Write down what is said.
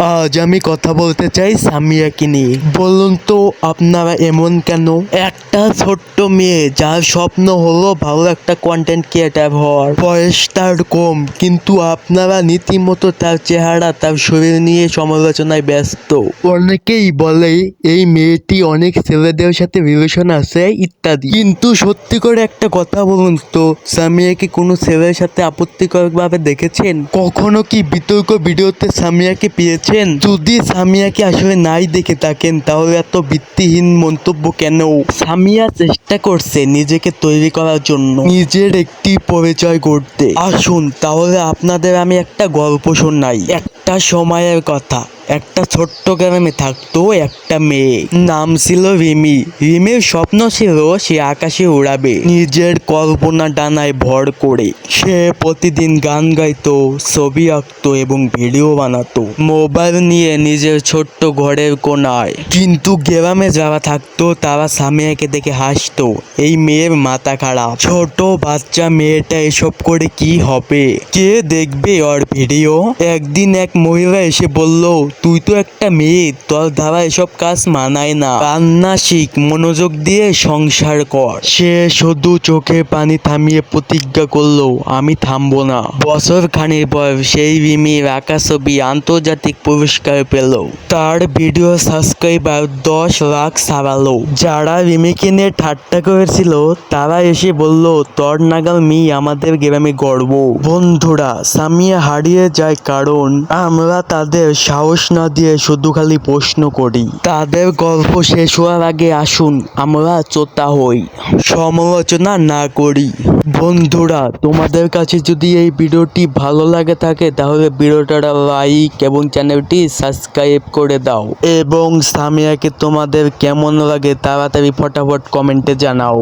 আজ আমি কথা বলতে চাই সামিয়াকে নিয়ে। বলুন তো, আপনারা এমন কেন? একটা ছোট্ট মেয়ে যার স্বপ্ন হলো ভালো একটা কন্টেন্ট ক্রিয়েটার হওয়ার। বয়স তার কম, কিন্তু আপনারা নীতিমতো তার চেহারা, তার শরীর নিয়ে সমালোচনায় ব্যস্ত। অনেকেই বলে, এই মেয়েটি অনেক ছেলেদের সাথে রিলেশন আছে, ইত্যাদি। কিন্তু সত্যি করে একটা কথা বলুন তো সামিয়াকে কোনো ছেলের সাথে আপত্তিকরভাবে দেখেছেন? কখনো কি বিতর্ক ভিডিওতে সামিয়াকে পেয়েছেন যদি সামিয়াকে আসলে নাই দেখে থাকেন তাহলে এত ভিত্তিহীন মন্তব্য কেন? সামিয়া চেষ্টা করছে নিজেকে তৈরি করার জন্য। নিজের একটি পরিচয় করতে আসুন তাহলে আপনাদের আমি একটা গল্প শোনাই। একটা সময়ের কথা। একটা ছোট্ট গ্রামে থাকতো একটা মেয়ে। নাম ছিল রিমি। রিমির স্বপ্ন ছিল সে আকাশে উড়াবে। নিজের কল্পনা ডানায় ভর করে সে প্রতিদিন গান গাইতো, ছবি আঁকতো এবং ভিডিও বানাতো। মোবাইল নিয়ে নিজের ছোট্ট ঘরের কোনায়। কিন্তু গ্রামে যারা থাকতো, তারা সামিয়াকে দেখে হাসতো, এই মেয়ের মাথা খারাপ। ছোট বাচ্চা মেয়েটা এসব করে কি হবে? কে দেখবে ওর ভিডিও? একদিন এক মহিলা এসে বলল তুই তো একটা মেয়ে, তোর দ্বারা এসব কাজ মানায় না। রান্না শিখ, মনোযোগ দিয়ে সংসার কর। সে শুধু চোখে পানি থামিয়ে প্রতিজ্ঞা করল, আমি থামবো না। বছর খানির পর সেই রিমির আঁকা ছবি আন্তর্জাতিক পুরস্কার পেল। তার ভিডিও সাবস্ক্রাইবার দশ লাখ ছাড়ালো যারা রিমিকে নিয়ে ঠাট্টা করেছিল, তারা এসে বলল, তোর নাগাল মি আমাদের গ্রামে গর্ব। বন্ধুরা সামিয়া হারিয়ে যায় কারণ আমরা তাদের সাহস না দিয়ে শুধু খালি প্রশ্ন করি। তাদের গল্প শেষ হওয়ার আগে আসুন, আমরা চোতা হই। সমালোচনা না করি। বন্ধুরা, তোমাদের কাছে যদি এই ভিডিওটি ভালো লাগে থাকে, তাহলে ভিডিওটা লাইক এবং চ্যানেলটি সাবস্ক্রাইব করে দাও। এবং সামিয়াকে তোমাদের কেমন লাগে, তাড়াতাড়ি ফটাফট কমেন্টে জানাও।